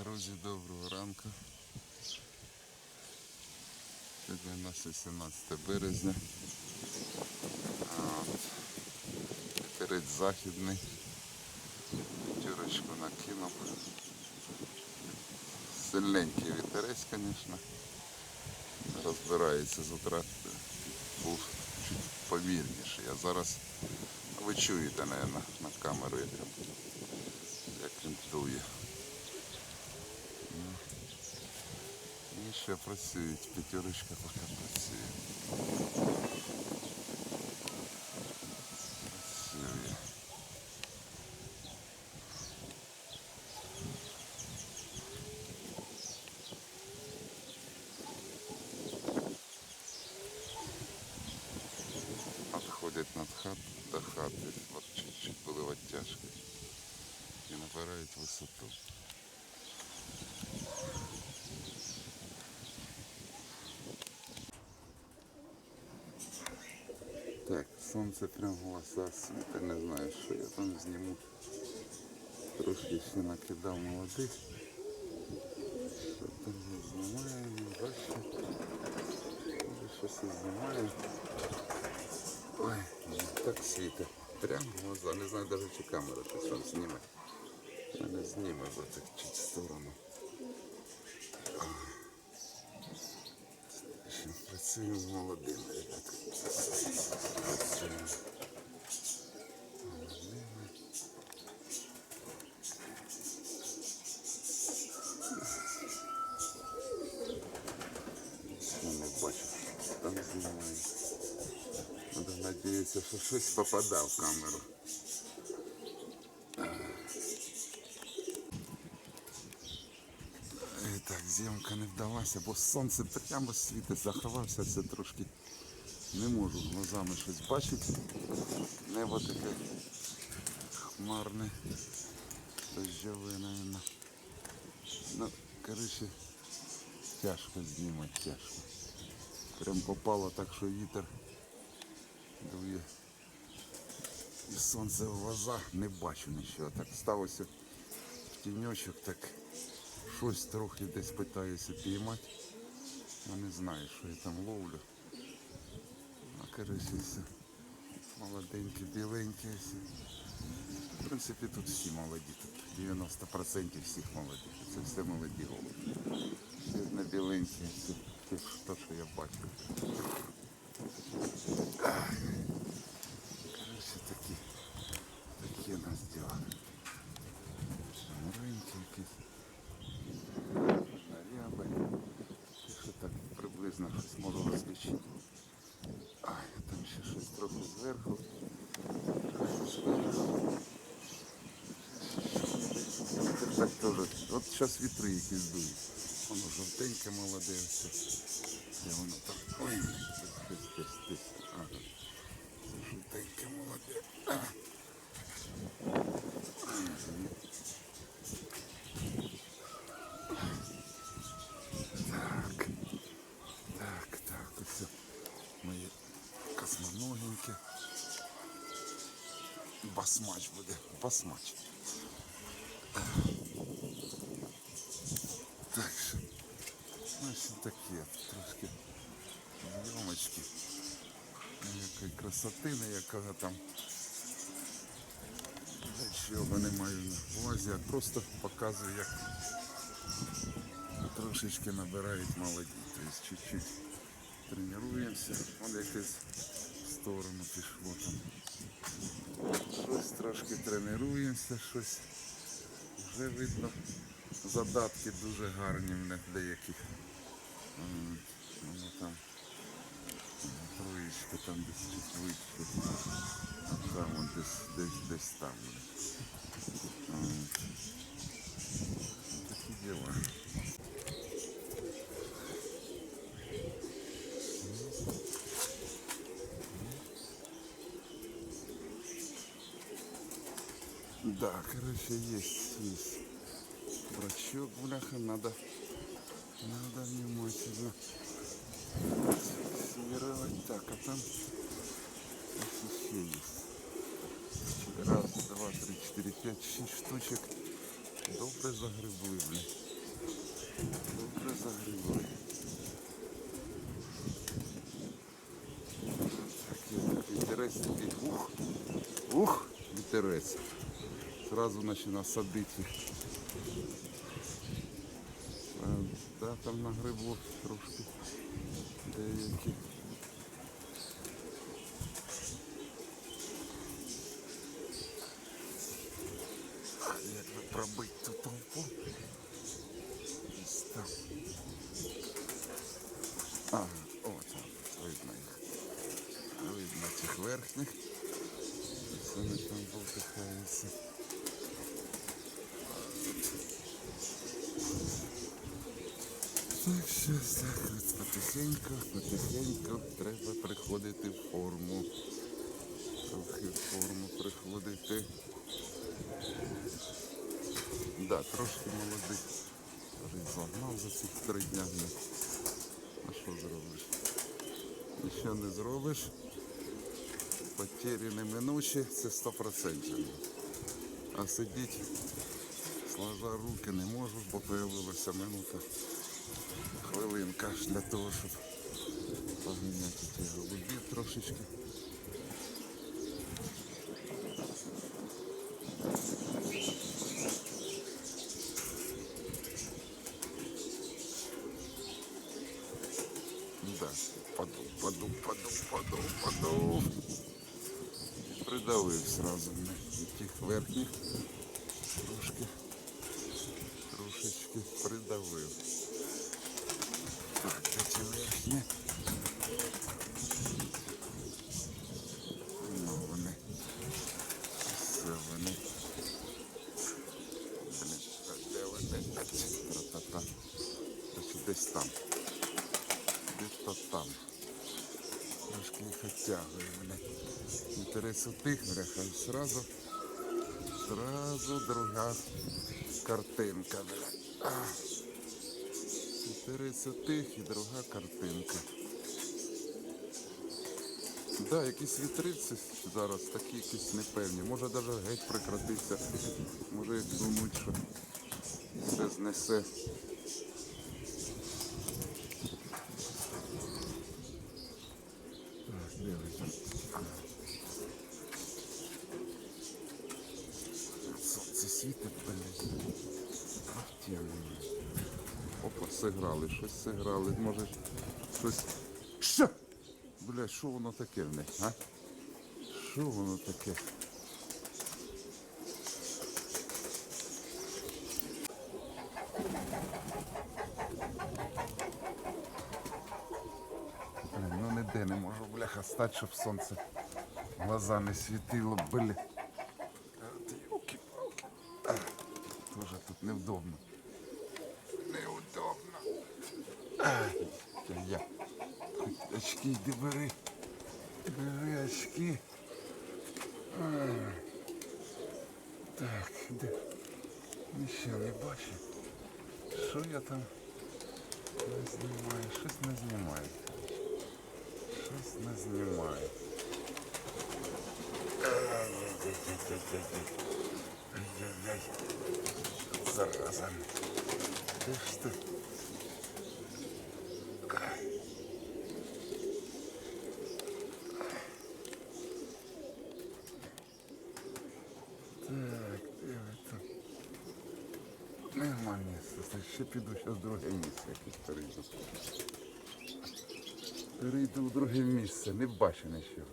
Друзі, доброго ранку. Сьогодні у нас 18 березня. А, Вітерець західний. Тюрочку накинув. Сильненький вітерець, звісно. Розбирається з утра. Був чуть повільніший. А зараз ви чуєте, мабуть, на камеру, як він дує. І ще працюють, п'ятерочка поки працює. Працює. Отходять над хат до хати, от чуть-чуть були оттяжки і набирають висоту. Сонце прямо в світа, не знаю, що я там зніму. Трошки ще накидав молодих. Що там не знімає, не бачу. Може щось і. Ой, так світа. Прямо в глаза. Не знаю навіть чи камера щось там зніме. Не зніме, бо так чуть в сторону. Працюю з молодими, ребята. Працюю. з молодими. Я не бачу, що там знімаю. Надо надіятися, що щось попадав в камеру. Е, Так, зйомка не вдалася, бо сонце прямо світить, заховався це трошки. Не можу глазами щось бачити. Небо таке хмарне, дощове, мабуть. Ну, коротше, тяжко знімати, тяжко. Прям попало так, що вітер дує. І сонце в глазах не бачу нічого. Так сталося в тіньочок, так щось трохи десь питаюся піймати. Я не знаю, що я там ловлю. А коротше все. Молоденькі, біленькі. В принципі, тут всі молоді. Тут 90% всіх молоді. Це все молоді голуби. Все на біленькі, все те, що- я бачу. Коротше, такі, такі у нас діла. Ринки якісь. Наряби. Що так приблизно щось можу розлічити. Ай, там ще щось трохи зверху. Так теж. От зараз вітри якісь дують. Воно жовтеньке молоде все. Де воно там? Ой, десь, десь, десь. Ага. Це жовтеньке молоде. А. Так. Так, так, оце мої космоногенькі. Басмач буде. Басмач. Так що. Ну, ось такі трошки зйомочки. Ніякої красоти, ніякого там. Нічого не маю на увазі, а просто показую, як трошечки набирають молоді. Тобто чуть-чуть тренуємося. Вон якесь в сторону пішло там. Щось трошки тренуємося, щось вже видно. Задатки дуже гарні в них деяких. Воно там троєчка там десь вище. А там десь, десь, десь там. Такі діла. Да, короче, есть, есть. Брачок, бляха, надо, надо внимательно фиксировать. Так, а там здесь еще есть. Раз, два, три, четыре, пять, шесть штучек. Добре загребли, блин. Добре загрібли. Так, вітерець такий. Ух, ух, вітерець. Сразу починав садити. Да, там нагребло трошки деякі. Як би пробити ту толпу? Ага, о, там видно їх. Видно цих верхніх. Ось Вони там болтихаються. Так що так, от потихеньку, потихеньку треба приходити в форму. Трохи в форму приходити. Да, трошки молодий. Загнав за ці три дня. А що зробиш? Нічого не зробиш. Потері неминучі, це 100%. А сидіти, сложа руки не можу, бо появилася минута. Хвилинка аж для того, щоб поміняти ті голубів трошечки. Да, подув, подув, подув, подув, подув. І Придавив сразу на тих верхніх. 20. Бляха, сразу, сразу друга картинка. Бля. 40 і друга картинка. Да, якісь вітриці зараз такі якісь непевні. Може навіть геть прекратиться. Може як думають, що все знесе. Так, дивіться. Світить, тягне. Опа, сиграли, щось сиграли. Може, щось. Що? Бля, що воно таке в них, а? Що воно таке? Блін, ну ніде не можу, бляха, стати, щоб сонце глаза не світило, бля. Так, де? Нічого не бачу. Що я там не знімаю? Щось не знімаю. Щось не знімаю. Ай-яй-яй-яй-яй-яй. Ай-яй-яй. Зараза. Ти ж ти? Ще піду зараз друге місце якесь перейду. Перейду в друге місце. Не бачу нічого.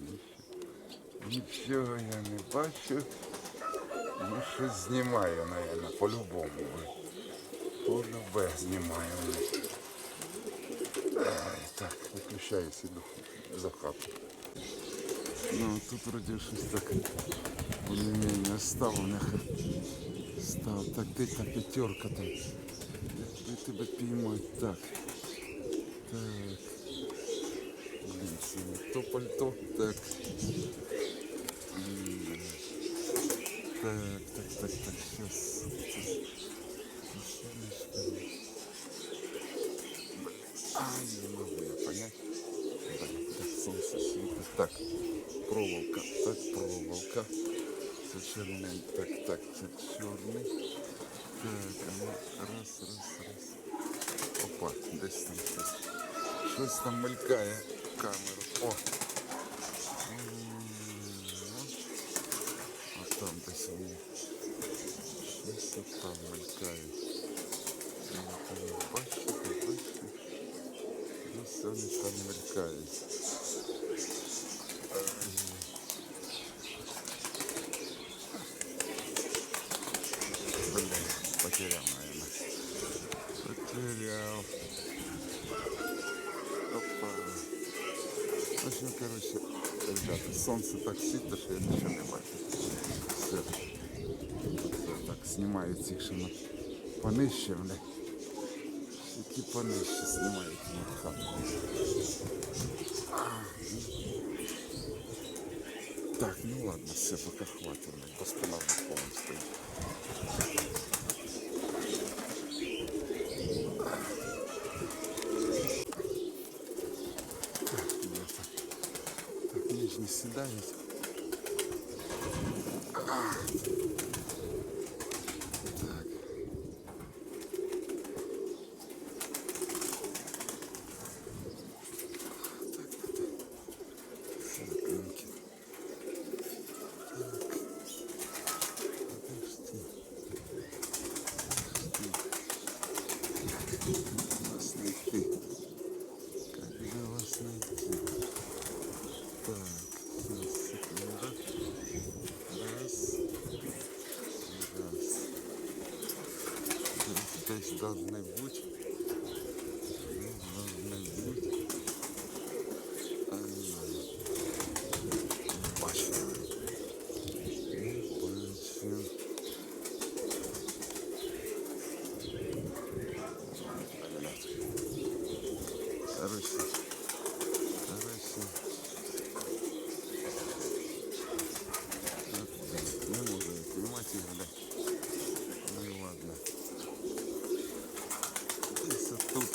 Нічого, я не бачу. Ну, щось знімаю, наверное, по-любому. Полюбе знімаю. Ай, так, виключаюсь, іду за хату. Ну, тут вроді щось так более-менее стало, нехай став. Так, де та п'ятерка там? Тебе піймають, так. Так. Блін, це не то пальто, так. Так, так, так, так, сейчас. Ай, не могу я понять. Блин, так солнце светит. Так, проволока, так, проволока. Це чорний, так, так, це чорний. Так, а ну, раз, раз, раз. Опа, десь там щось. Щось там мелькає камеру. О! А там десь вони. Щось там мелькає. Бачите, бачите? Десь вони там мелькають. В общем, короче, ребята, солнце так сильно, что я ничего не бачу. Все. Все так знімають цих ще на понижче, бля. Які понижче. Так, ну ладно, все, пока хватит, бля, бо спина в полном стоїть. Ребята, так ніжні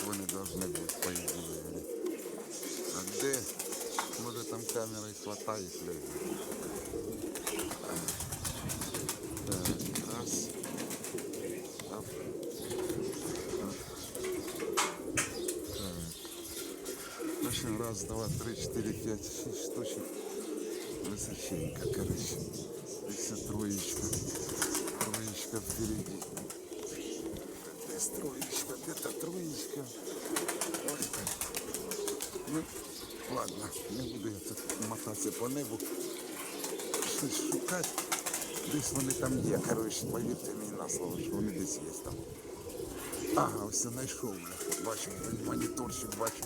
вони должны бути, по ідеї, блядь. А де? Може там камера і хватає, блядь. Так, раз. Оп. В общем, раз, два, три, четыре, пять, шесть штучек. Высоченько, короче. Ну, ладно, не буду я тут мотатися по небу. Щось шукати. Десь вони там є, коротше, повірте мені на слово, що вони десь є там. Ага, я знайшов. Бачу, моніторчик бачу.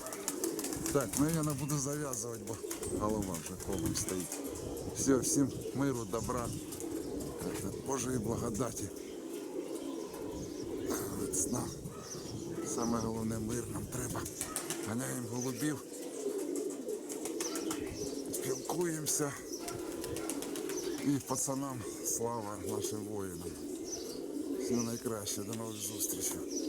Так, наверное, буду завязывать, бо голова вже кругом стоїть. Все, всім миру, добра, Божої благодаті. Сна. Саме головне мир нам треба. Ганяємо голубів, спілкуємося. І пацанам слава нашим воїнам. Всього найкраще, до нових зустрічей.